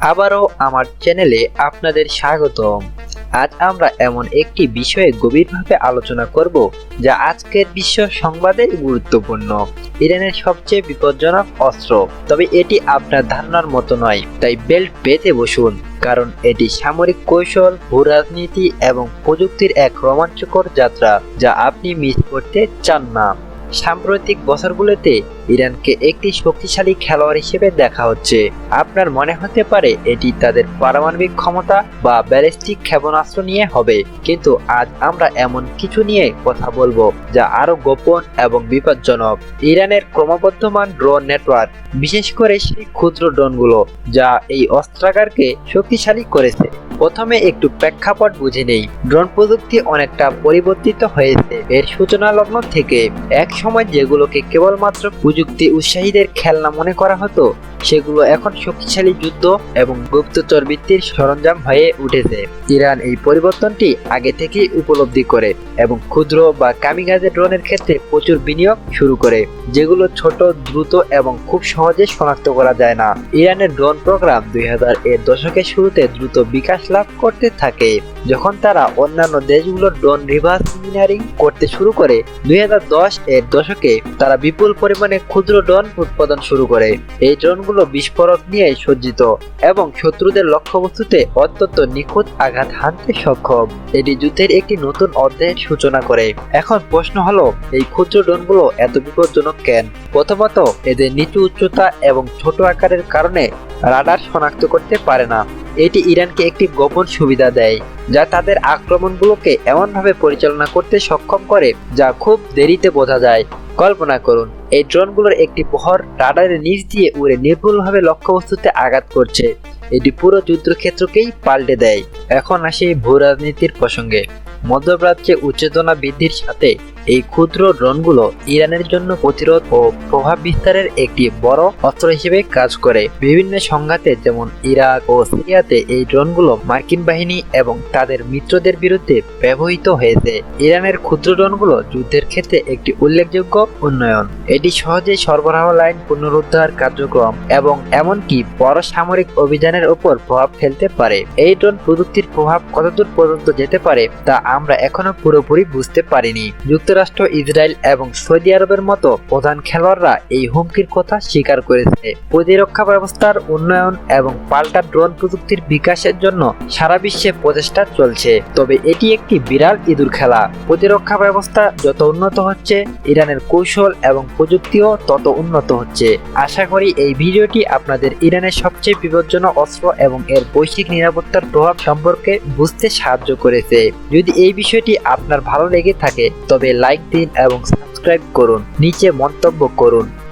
আবারও আমার চ্যানেলে আপনাদের স্বাগতম। আজ আমরা এমন একটি বিষয়ে গভীরভাবে আলোচনা করব, যা আজকের বিশ্ব সংবাদে গুরুত্বপূর্ণ। ইরানের সবচেয়ে বিপজ্জনক অস্ত্র। তবে এটি আপনার ধারণার মতো নয়, তাই বেল্ট পেতে বসুন, কারণ এটি সামরিক কৌশল, ভূরাজনীতি এবং প্রযুক্তির এক রোমাঞ্চকর যাত্রা, যা আপনি মিস করতে চান না। সাম্প্রতিক বছরগুলোতে ইরানকে একটি শক্তিশালী খেলোয়াড় হিসেবে দেখা হচ্ছে। আপনার মনে হতে পারে এটি তাদের পারমাণবিক ক্ষমতা বা ব্যালিস্টিক ক্ষেপণাস্ত্র নিয়ে হবে, কিন্তু আজ আমরা এমন কিছু নিয়ে কথা বলব যা আরও গোপন এবং বিপজ্জনক। ইরানের ক্রমবর্ধমান ড্রোন নেটওয়ার্ক, বিশেষ করে সেই ক্ষুদ্র ড্রোনগুলো যা এই অস্ত্রাগারকে শক্তিশালী করেছে। প্রথমে একটু প্রেক্ষাপট বুঝে নেই। ড্রোন প্রযুক্তি অনেকটা পরিবর্তিত হয়েছে। এর সূচনা লগ্ন থেকে এক সময় যেগুলোকে কেবলমাত্র প্রযুক্তি উৎসাহীদের খেলনা মনে করা হতো সেগুলো এখন শক্তিশালী যুদ্ধ এবং গুপ্তচর বৃত্তির সরঞ্জাম হয়ে উঠেছে। ইরান এই পরিবর্তনটি আগে থেকেই উপলব্ধি করে এবং ক্ষুদ্র বা কামিগাজে ড্রোনের ক্ষেত্রে প্রচুর বিনিয়োগ শুরু করে, যেগুলো ছোট, দ্রুত এবং খুব সহজে শনাক্ত করা যায় না। ইরানের ড্রোন প্রোগ্রাম দুই হাজার এর দশকের শুরুতে দ্রুত বিকাশ লাভ করতে থাকে। যখন তারা অন্যান্য দেশগুলোর ড্রোন রিভার্স ইঞ্জিনিয়ারিং করতে শুরু করে, দুই হাজার দশ এর দশকে তারা বিপুল পরিমাণে ক্ষুদ্র ড্রোন উৎপাদন শুরু করে। এই ড্রোনগুলো বিস্ফোরক নিয়ে সজ্জিত এবং শত্রুদের লক্ষ্যবস্তুতে অত্যন্ত নিখুঁত আঘাত হানতে সক্ষম। এটি যুদ্ধের একটি নতুন অধ্যায়ের সূচনা করে। এখন প্রশ্ন হলো, এই ক্ষুদ্র ড্রোনগুলো এত বিপজ্জনক কেন? প্রথমত, এদের নিচু উচ্চতা এবং ছোট আকারের কারণে রাডার শনাক্ত করতে পারে না। এটি ইরানকে একটি গোপন সুবিধা দেয়, যা তাদের আক্রমণগুলোকে এমনভাবে পরিচালনা করতে সক্ষম করে, যা খুব দেরিতে বোঝা যায়। কল্পনা করুন, এই ড্রোনগুলোর একটি প্রহর রাডারের নিচ দিয়ে উড়ে নির্ভুলভাবে লক্ষ্যবস্তুতে আঘাত করছে। এটি পুরো যুদ্ধক্ষেত্রকেই পাল্টে দেয়। এখন আসে ভূ রাজনীতির প্রসঙ্গে। মধ্যপ্রাচ্যে উচ্চেতনা বৃদ্ধির সাথে এই ক্ষুদ্র ড্রোনগুলো ইরানের জন্য প্রতিরোধ ও প্রভাব বিস্তারের একটি বড় অস্ত্র হিসেবে কাজ করে। বিভিন্ন সংঘাতে যেমন ইরাক ও সিরিয়াতে এই ড্রোনগুলো মার্কিন বাহিনী এবং তাদের মিত্রদের বিরুদ্ধে ব্যবহৃত হয়েছে। ইরানের ক্ষুদ্র ড্রোনগুলো যুদ্ধের ক্ষেত্রে একটি উল্লেখযোগ্য উন্নয়ন। এটি সহজেই সরবরাহ লাইন পুনরুদ্ধার কার্যক্রম এবং এমনকি বড় সামরিক অভিযানের উপর প্রভাব ফেলতে পারে। এই ড্রোন প্রযুক্তির প্রভাব কতদূর পর্যন্ত যেতে পারে তা আমরা এখনও পুরোপুরি বুঝতে পারিনি। যুক্তরাষ্ট্র, ইসরায়েল এবং সৌদি আরবের মতো প্রধান খেলোয়াড়রা এই হুমকির কথা স্বীকার করেছে। প্রতিরক্ষা ব্যবস্থার উন্নয়ন এবং পাল্টা ড্রোন প্রযুক্তির বিকাশের জন্য সারা বিশ্বে প্রচেষ্টা চলছে। তবে এটি একটি বিরাট ইঁদুর খেলা। প্রতিরক্ষা ব্যবস্থা যত উন্নত হচ্ছে, ইরানের কৌশল এবং প্রযুক্তিও তত উন্নত হচ্ছে। আশা করি এই ভিডিওটি আপনাদের ইরানের সবচেয়ে বিপজ্জনক অস্ত্র এবং এর বৈশ্বিক নিরাপত্তার প্রভাব সম্পর্কে বুঝতে সাহায্য করেছে। যদি এই বিষয়টি আপনার ভালো লেগে থাকে, তবে লাইক দিন এবং সাবস্ক্রাইব করুন। নিচে মন্তব্য করুন।